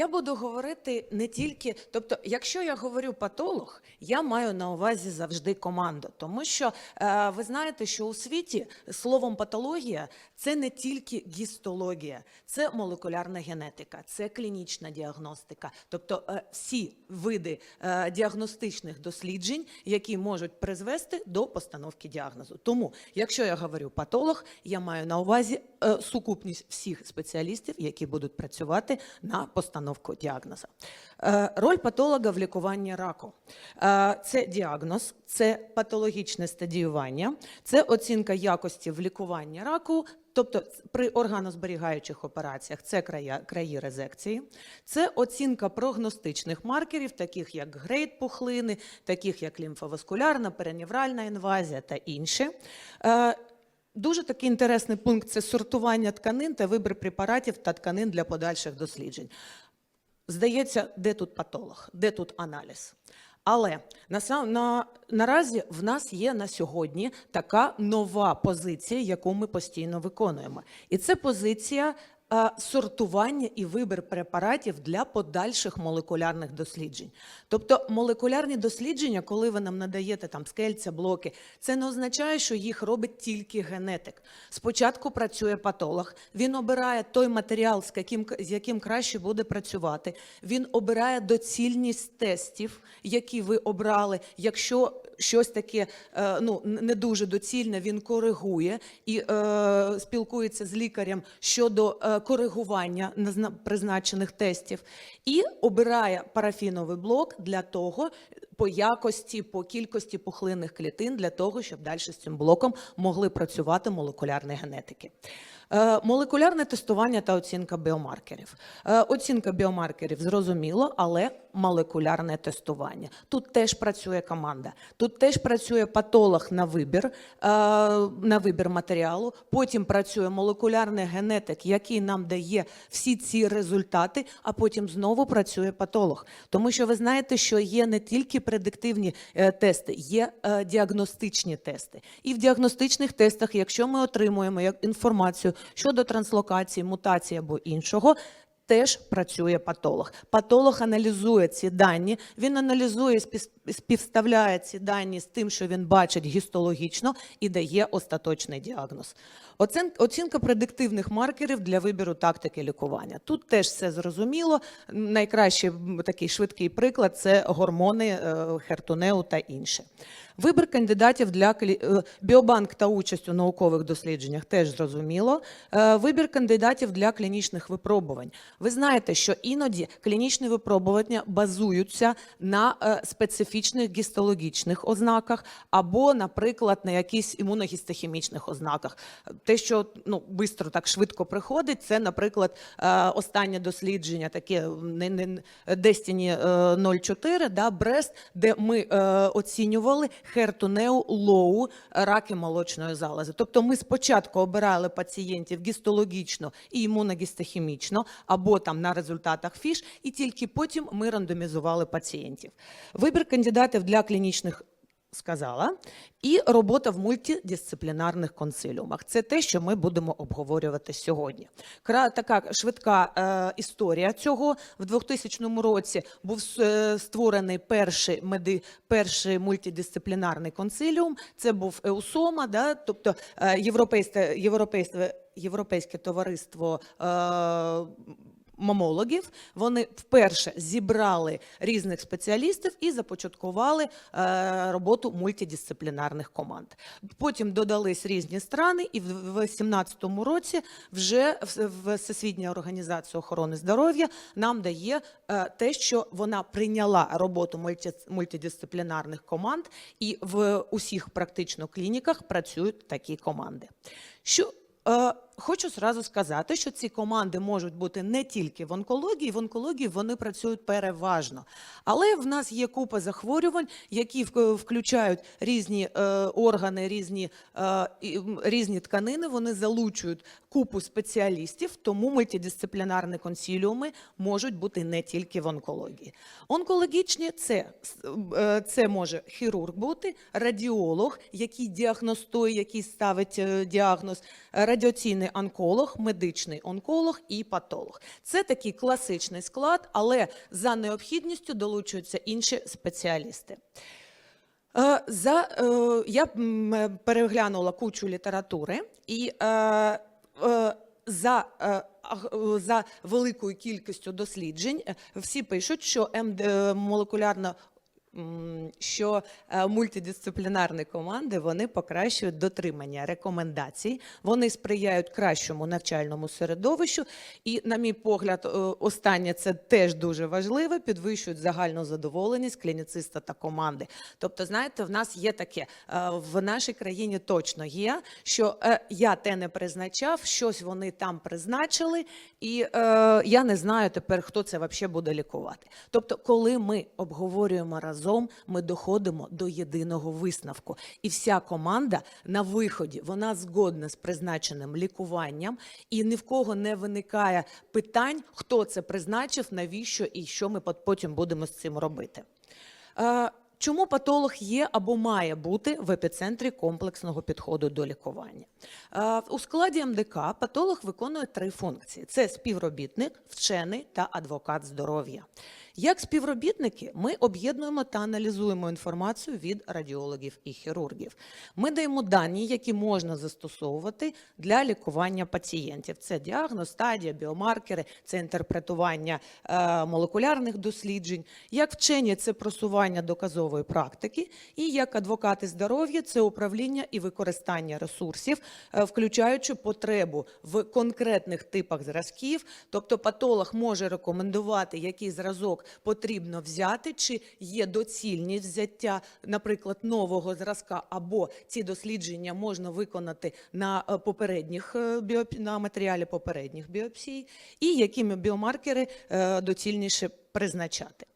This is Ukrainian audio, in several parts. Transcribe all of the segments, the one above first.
Я буду говорити не тільки, тобто, якщо я говорю патолог, я маю на увазі завжди команду, тому що е, ви знаєте, що у світі словом патологія це не тільки гістологія, це молекулярна генетика, це клінічна діагностика, тобто е, всі види е, діагностичних досліджень, які можуть призвести до постановки діагнозу. Тому, якщо я говорю патолог, я маю на увазі е, сукупність всіх спеціалістів, які будуть працювати на постановку діагнозу. Е, Роль патолога в лікуванні раку Е, це діагноз, це патологічне стадіювання, це оцінка якості в лікуванні раку. Тобто при органозберігаючих операціях це края, краї резекції, це оцінка прогностичних маркерів, таких як грейд пухлини, таких як лімфоваскулярна, переневральна інвазія та інші. Е, Дуже такий інтересний пункт це сортування тканин та вибір препаратів та тканин для подальших досліджень. Здається, де тут патолог, де тут аналіз? Але на, на, наразі в нас є на сьогодні така нова позиція, яку ми постійно виконуємо. І це позиція сортування і вибір препаратів для подальших молекулярних досліджень. Тобто молекулярні дослідження, коли ви нам надаєте там скельця, блоки, це не означає, що їх робить тільки генетик. Спочатку працює патолог, він обирає той матеріал, з яким, з яким краще буде працювати. Він обирає доцільність тестів, які ви обрали. Якщо щось таке е, ну, не дуже доцільне, він коригує і е, спілкується з лікарем щодо е, коригування призначених тестів, і обирає парафіновий блок для того, по якості, по кількості пухлинних клітин, для того, щоб далі з цим блоком могли працювати молекулярні генетики. Е, Молекулярне тестування та оцінка біомаркерів. Е, Оцінка біомаркерів зрозуміло, але молекулярне тестування. Тут теж працює команда. Тут теж працює патолог на вибір, е, на вибір матеріалу. Потім працює молекулярний генетик, який нам дає всі ці результати, а потім знову працює патолог. Тому що ви знаєте, що є не тільки предиктивні е, тести, є е, діагностичні тести. І в діагностичних тестах, якщо ми отримуємо інформацію щодо транслокації, мутації або іншого. Теж працює патолог. Патолог аналізує ці дані. Він аналізує, спів- співставляє ці дані з тим, що він бачить гістологічно, і дає остаточний діагноз. Оцінка предиктивних маркерів для вибіру тактики лікування. Тут теж все зрозуміло. Найкращий такий швидкий приклад це гормони е, хертонеу та інше. Вибір кандидатів для е, біобанк та участь у наукових дослідженнях теж зрозуміло. Е, Вибір кандидатів для клінічних випробувань. Ви знаєте, що іноді клінічні випробування базуються на е, специфічних гістологічних ознаках або, наприклад, на якісь імуногістохімічних ознаках. Те, що ну бистро так швидко приходить, це, наприклад, останнє дослідження, таке не, не Destiny е, 04, да, Брест, де ми оцінювали хертонеу лоу раки молочної залози. Тобто ми спочатку обирали пацієнтів гістологічно і імуногістохімічно, або там на результатах фіш, і тільки потім ми рандомізували пацієнтів. Вибір кандидатів для клінічних сказала, і робота в мультидисциплінарних консиліумах. Це те, що ми будемо обговорювати сьогодні. Кра така швидка е, історія цього в 2000 році був е, створений перший меди, перший мультидисциплінарний консиліум. Це був Еусома, да, тобто е, європейське, європейське, європейське товариство. Е, мамологів. Вони вперше зібрали різних спеціалістів і започаткували е, роботу мультидисциплінарних команд. Потім додались різні страни, і в 2018 році вже Всесвітня організація охорони здоров'я нам дає е, те, що вона прийняла роботу мульти, мультидисциплінарних команд, і в усіх практично клініках працюють такі команди. Що Е, Хочу зразу сказати, що ці команди можуть бути не тільки в онкології, в онкології вони працюють переважно. Але в нас є купа захворювань, які включають різні е, органи, різні, е, різні тканини. Вони залучують купу спеціалістів, тому мультидисциплінарні консіліуми можуть бути не тільки в онкології. Онкологічні це, е, це може хірург бути, радіолог, який діагностує, який ставить е, діагноз, е, радіаційний онколог, медичний онколог і патолог. Це такий класичний склад, але за необхідністю долучуються інші спеціалісти. Е, За, е, я е, переглянула кучу літератури і за, за великою кількістю досліджень всі пишуть, що МД, е, молекулярна що е, мультидисциплінарні команди вони покращують дотримання рекомендацій, вони сприяють кращому навчальному середовищу. І, на мій погляд, е, останнє це теж дуже важливо, підвищують загальну задоволеність клініциста та команди. Тобто, знаєте, в нас є таке е, в нашій країні точно є, що я те не призначав, щось вони там призначили, і я не знаю тепер, хто це взагалі буде лікувати. Тобто, коли ми обговорюємо разом, ми доходимо до єдиного висновку. І вся команда на виході вона згодна з призначеним лікуванням, і ні в кого не виникає питань, хто це призначив, навіщо і що ми потім будемо з цим робити. Е, Чому патолог є або має бути в епіцентрі комплексного підходу до лікування? Е, У складі МДК патолог виконує три функції: це співробітник, вчений та адвокат здоров'я. Як співробітники, ми об'єднуємо та аналізуємо інформацію від радіологів і хірургів. Ми даємо дані, які можна застосовувати для лікування пацієнтів. Це діагноз, стадія, біомаркери, це інтерпретування е, молекулярних досліджень. Як вчені це просування доказової практики, і як адвокати здоров'я це управління і використання ресурсів, е, включаючи потребу в конкретних типах зразків. Тобто патолог може рекомендувати, який зразок потрібно взяти, чи є доцільність взяття, наприклад, нового зразка, або ці дослідження можна виконати на е, попередніх е, на матеріалі попередніх біопсій, і якими біомаркери е, доцільніше призначати.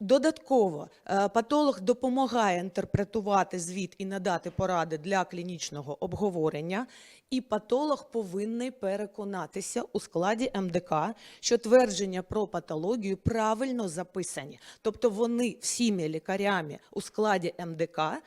Додатково е, патолог допомагає інтерпретувати звіт і надати поради для клінічного обговорення, і патолог повинен переконатися у складі МДК, що твердження про патологію правильно записані. Тобто вони всіми лікарями у складі МДК е,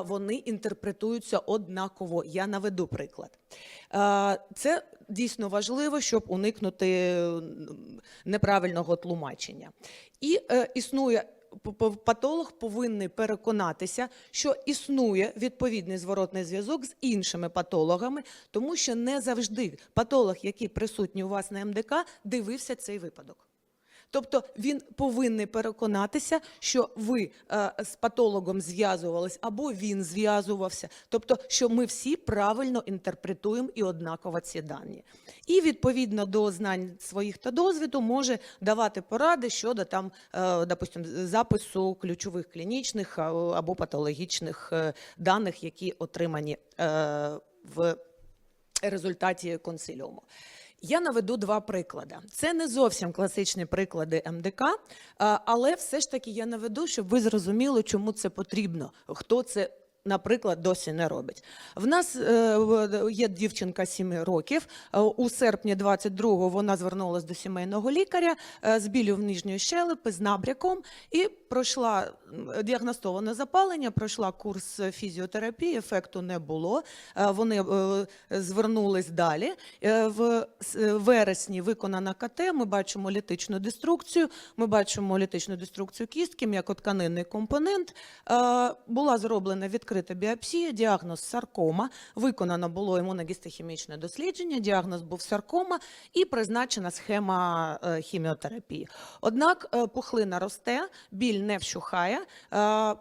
вони інтерпретуються однаково. Я наведу приклад. Е, Це дійсно важливо, щоб уникнути неправильного тлумачення. І е, існує патолог повинен переконатися, що існує відповідний зворотний зв'язок з іншими патологами, тому що не завжди патолог, який присутній у вас на МДК, дивився цей випадок. Тобто він повинен переконатися, що ви е, з патологом зв'язувались або він зв'язувався. Тобто, що ми всі правильно інтерпретуємо і однаково ці дані. І відповідно до знань своїх та досвіду може давати поради щодо там, е, допустим, запису ключових клінічних або патологічних е, даних, які отримані е, в результаті консиліуму. Я наведу два приклади. Це не зовсім класичні приклади МДК, але все ж таки я наведу, щоб ви зрозуміли, чому це потрібно, хто це. Наприклад, досі не робить. В нас е, є дівчинка 7 років. Е, У серпні 22-го вона звернулася до сімейного лікаря е, з білю в нижньої щелепи, з набряком і пройшла діагностоване запалення, пройшла курс фізіотерапії, ефекту не було. Е, Вони е, звернулись далі. Е, В вересні виконана КТ, ми бачимо літичну деструкцію, ми бачимо літичну деструкцію кістки, м'якотканинний компонент. Була зроблена відкрита біопсія, діагноз саркома, виконано було імуногістохімічне дослідження, діагноз був саркома і призначена схема хіміотерапії. Однак пухлина росте, біль не вщухає. Е,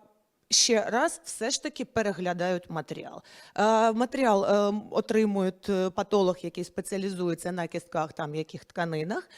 Ще раз все ж таки переглядають матеріал. Е, матеріал е, отримують патолог, який спеціалізується на кістках, там яких тканинах.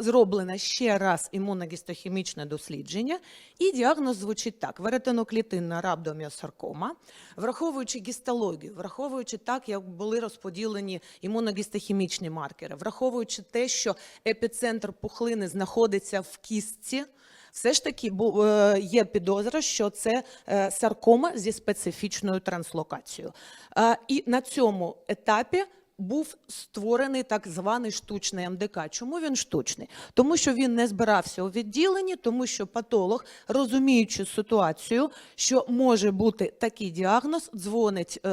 Зроблено ще раз імуногістохімічне дослідження, і діагноз звучить так: веретеноклітинна рhabdomyosarcoma, враховуючи гістологію, враховуючи так, як були розподілені імуногістохімічні маркери, враховуючи те, що епіцентр пухлини знаходиться в кістці. Все ж таки е, є підозра, що це е, саркома зі специфічною транслокацією. Е, І на цьому етапі був створений так званий штучний МДК. Чому він штучний? Тому що він не збирався у відділенні, тому що патолог, розуміючи ситуацію, що може бути такий діагноз, дзвонить е,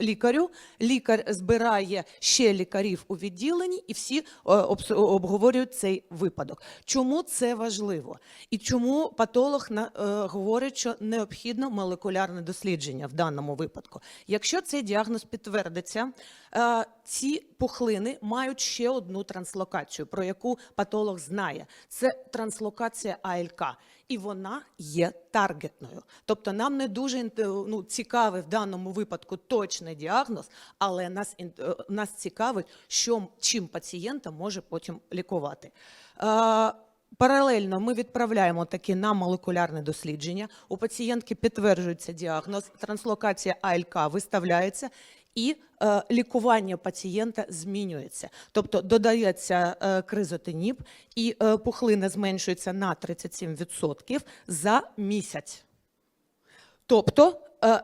лікарю, лікар збирає ще лікарів у відділенні, і всі е, обговорюють цей випадок. Чому це важливо? І чому патолог на, е, говорить, що необхідно молекулярне дослідження в даному випадку? Якщо цей діагноз підтвердиться, е, ці пухлини мають ще одну транслокацію, про яку патолог знає. Це транслокація АЛК. І вона є таргетною. Тобто нам не дуже ну, цікавий в даному випадку точний діагноз, але нас, е, нас цікавить, що, чим пацієнта може потім лікувати. Е, Паралельно ми відправляємо такі на молекулярне дослідження. У пацієнтки підтверджується діагноз, транслокація АЛК виставляється, і е, лікування пацієнта змінюється. Тобто додається е, кризотиніб, і е, пухлина зменшується на 37% за місяць. Тобто е,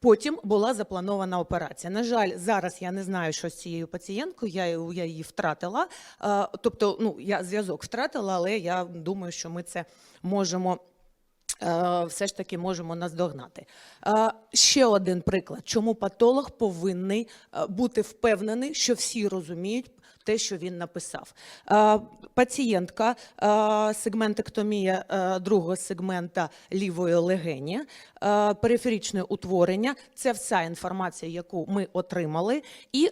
потім була запланована операція. На жаль, зараз я не знаю, що з цією пацієнткою, я, я її втратила. Е, тобто, ну, я зв'язок втратила, але я думаю, що ми це можемо. Е, Все ж таки можемо наздогнати. Е, Ще один приклад, чому патолог повинен бути впевнений, що всі розуміють те, що він написав. Е, Пацієнтка, сегментектомія другого сегмента лівої легені, е, периферичне утворення це вся інформація, яку ми отримали. І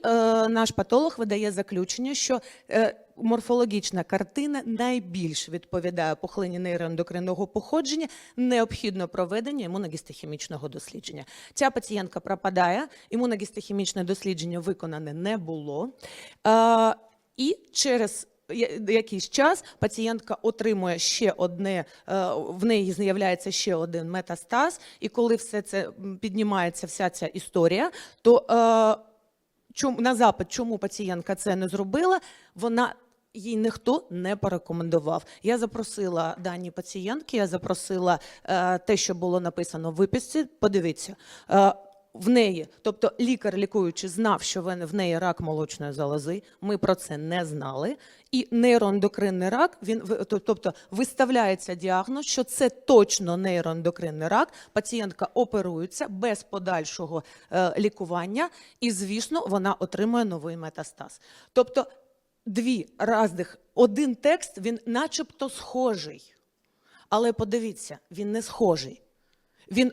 наш патолог видає заключення, що морфологічна картина найбільш відповідає пухлині нейроендокринного походження, необхідно проведення імуногістохімічного дослідження. Ця пацієнтка пропадає, імуногістохімічне дослідження виконане не було. Е, і через якийсь час пацієнтка отримує ще одне, е, в неї з'являється ще один метастаз, і коли все це піднімається, вся ця історія, то е, чому на запит, чому пацієнтка це не зробила, вона. Їй ніхто не порекомендував. Я запросила дані пацієнтки, я запросила е, те, що було написано в виписці. Подивіться, е, в неї, тобто лікар лікуючи, знав, що в неї рак молочної залози. Ми про це не знали. І нейроендокринний рак, він тобто виставляється діагноз, що це точно нейроендокринний рак. Пацієнтка оперується без подальшого е, лікування, і звісно, вона отримує новий метастаз. Тобто, дві разних, один текст він, начебто, схожий. Але подивіться, він не схожий. Він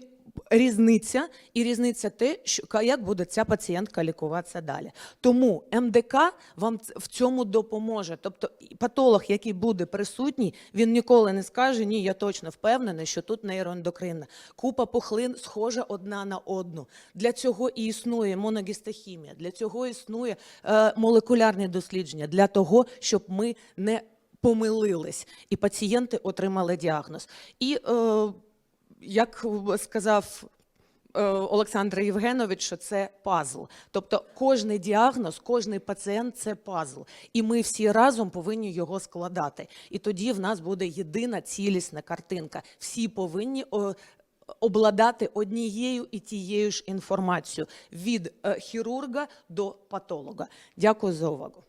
різниця, і різниця те, що як буде ця пацієнтка лікуватися далі. Тому МДК вам в цьому допоможе. Тобто патолог, який буде присутній, він ніколи не скаже: ні, я точно впевнений, що тут нейроендокринна. Купа пухлин схожа одна на одну. Для цього і існує моногістохімія, для цього існує е, молекулярне дослідження, для того, щоб ми не помилились, і пацієнти отримали діагноз. І е, як сказав е, Олександр Євгенович, що це пазл. Тобто кожний діагноз, кожний пацієнт це пазл. І ми всі разом повинні його складати. І тоді в нас буде єдина цілісна картинка. Всі повинні обладати однією і тією ж інформацією від е, хірурга до патолога. Дякую за увагу.